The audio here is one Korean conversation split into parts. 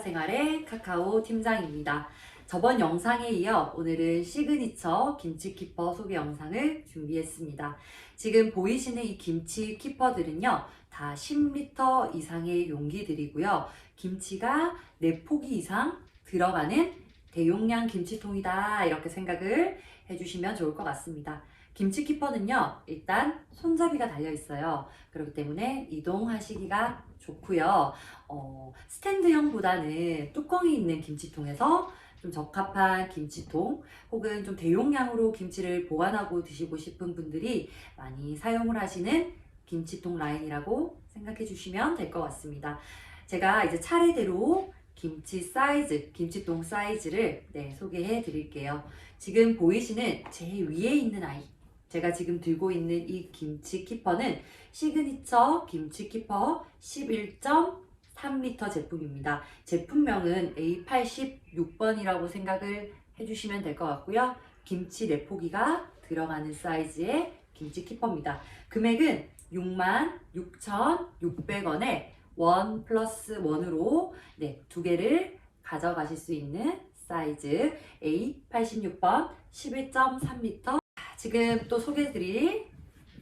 생활의 카카오 팀장입니다. 저번 영상에 이어 오늘은 시그니처 김치 키퍼 소개 영상을 준비했습니다. 지금 보이시는 이 김치 키퍼들은요, 다 10리터 이상의 용기들이고요. 김치가 4포기 이상 들어가는 대용량 김치통이다. 이렇게 생각을 해주시면 좋을 것 같습니다. 김치 키퍼는요, 일단 손잡이가 달려 있어요. 그렇기 때문에 이동하시기가 좋고요. 어, 스탠드형보다는 뚜껑이 있는 김치통에서 좀 적합한 김치통 혹은 좀 대용량으로 김치를 보관하고 드시고 싶은 분들이 많이 사용을 하시는 김치통 라인이라고 생각해 주시면 될 것 같습니다. 제가 이제 차례대로 김치 사이즈, 김치통 사이즈를 네, 소개해 드릴게요. 지금 보이시는 제일 위에 있는 아이, 제가 지금 들고 있는 이 김치 키퍼는 시그니처 김치 키퍼 11.3리터 제품입니다. 제품명은 A86번이라고 생각을 해주시면 될 것 같고요. 김치 내포기가 들어가는 사이즈의 김치 키퍼입니다. 금액은 66,600원에 원 플러스 원으로 네, 두 개를 가져가실 수 있는 사이즈 A86번 11.3리터 지금 또 소개해드릴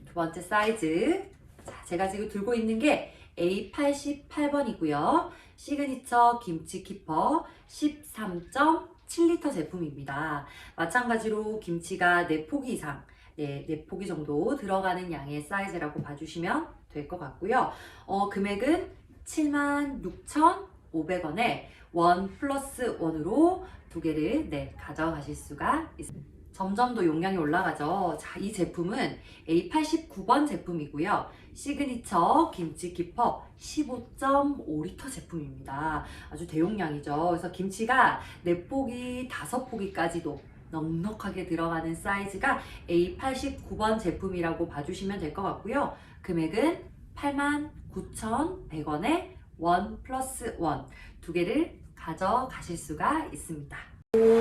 두 번째 사이즈 자, 제가 지금 들고 있는 게 A88번이고요. 시그니처 김치 키퍼 13.7리터 제품입니다. 마찬가지로 김치가 4포기 이상, 네, 4포기 정도 들어가는 양의 사이즈라고 봐주시면 될 것 같고요. 어, 금액은 76,500원에 원 플러스 원으로 두 개를 네, 가져가실 수가 있습니다. 점점 더 용량이 올라가죠. 자, 이 제품은 A89번 제품이고요. 시그니처 김치 키퍼 15.5리터 제품입니다. 아주 대용량이죠. 그래서 김치가 4포기, 5포기까지도 넉넉하게 들어가는 사이즈가 A89번 제품이라고 봐주시면 될 것 같고요. 금액은 89,100원에 원 플러스 원 두 개를 가져가실 수가 있습니다.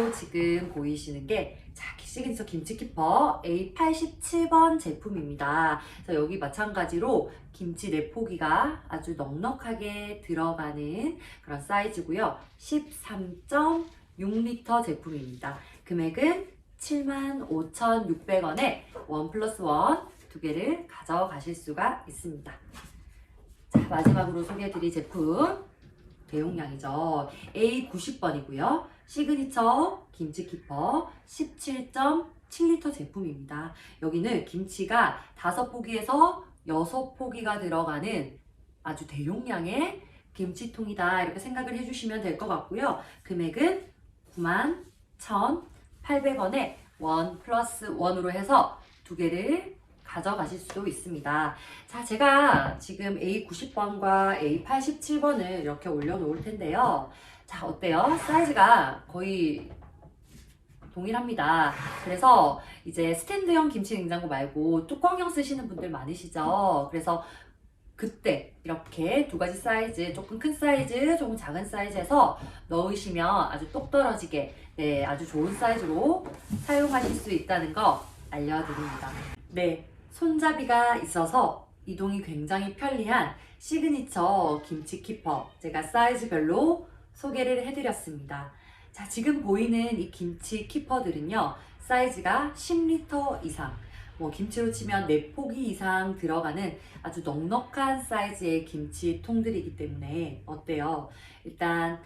또 지금 보이시는 게 자, 시그니처 김치키퍼 A87번 제품입니다. 그래서 여기 마찬가지로 김치 4포기가 아주 넉넉하게 들어가는 그런 사이즈고요. 13.6리터 제품입니다. 금액은 75,600원에 원 플러스 원 두 개를 가져가실 수가 있습니다. 자, 마지막으로 소개해드릴 제품 대용량이죠. A90번이고요. 시그니처 김치키퍼 17.7리터 제품입니다. 여기는 김치가 5포기에서 6포기가 들어가는 아주 대용량의 김치통이다. 이렇게 생각을 해주시면 될 것 같고요. 금액은 91,800원에 원 플러스 원으로 해서 두 개를 가져가실 수도 있습니다. 자, 제가 지금 A90번과 A87번을 이렇게 올려놓을 텐데요. 자, 어때요? 사이즈가 거의 동일합니다. 그래서 이제 스탠드형 김치 냉장고 말고 뚜껑형 쓰시는 분들 많으시죠? 그래서 그때 이렇게 두 가지 사이즈, 조금 큰 사이즈, 조금 작은 사이즈에서 넣으시면 아주 똑 떨어지게 네, 아주 좋은 사이즈로 사용하실 수 있다는 거 알려드립니다. 네, 손잡이가 있어서 이동이 굉장히 편리한 시그니처 김치 키퍼 제가 사이즈별로 소개를 해드렸습니다. 자, 지금 보이는 이 김치 키퍼들은요, 사이즈가 10리터 이상, 뭐 김치로 치면 4포기 이상 들어가는 아주 넉넉한 사이즈의 김치 통들이기 때문에 어때요? 일단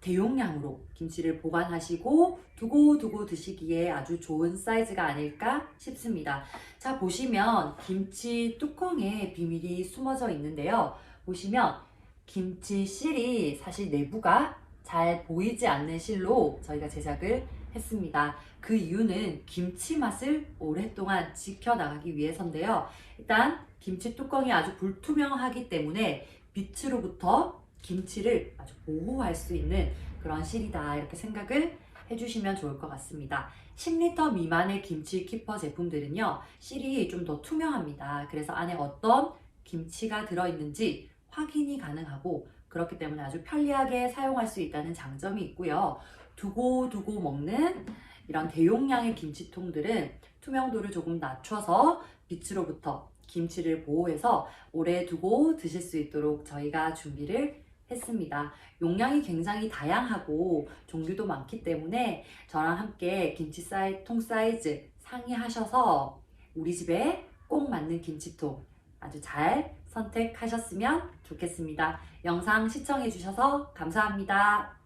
대용량으로 김치를 보관하시고 두고두고 드시기에 아주 좋은 사이즈가 아닐까 싶습니다. 자, 보시면 김치 뚜껑에 비밀이 숨어져 있는데요. 보시면 김치 실이 사실 내부가 잘 보이지 않는 실로 저희가 제작을 했습니다. 그 이유는 김치 맛을 오랫동안 지켜나가기 위해서인데요. 일단 김치 뚜껑이 아주 불투명하기 때문에 빛으로부터 김치를 아주 보호할 수 있는 그런 실이다 이렇게 생각을 해주시면 좋을 것 같습니다. 10리터 미만의 김치 키퍼 제품들은요 실이 좀 더 투명합니다. 그래서 안에 어떤 김치가 들어있는지 확인이 가능하고 그렇기 때문에 아주 편리하게 사용할 수 있다는 장점이 있고요. 두고 두고 먹는 이런 대용량의 김치통들은 투명도를 조금 낮춰서 빛으로부터 김치를 보호해서 오래 두고 드실 수 있도록 저희가 준비를 했습니다. 용량이 굉장히 다양하고 종류도 많기 때문에 저랑 함께 김치 사이, 통 사이즈 상의하셔서 우리 집에 꼭 맞는 김치통 아주 잘 선택하셨으면 좋겠습니다. 영상 시청해 주셔서 감사합니다.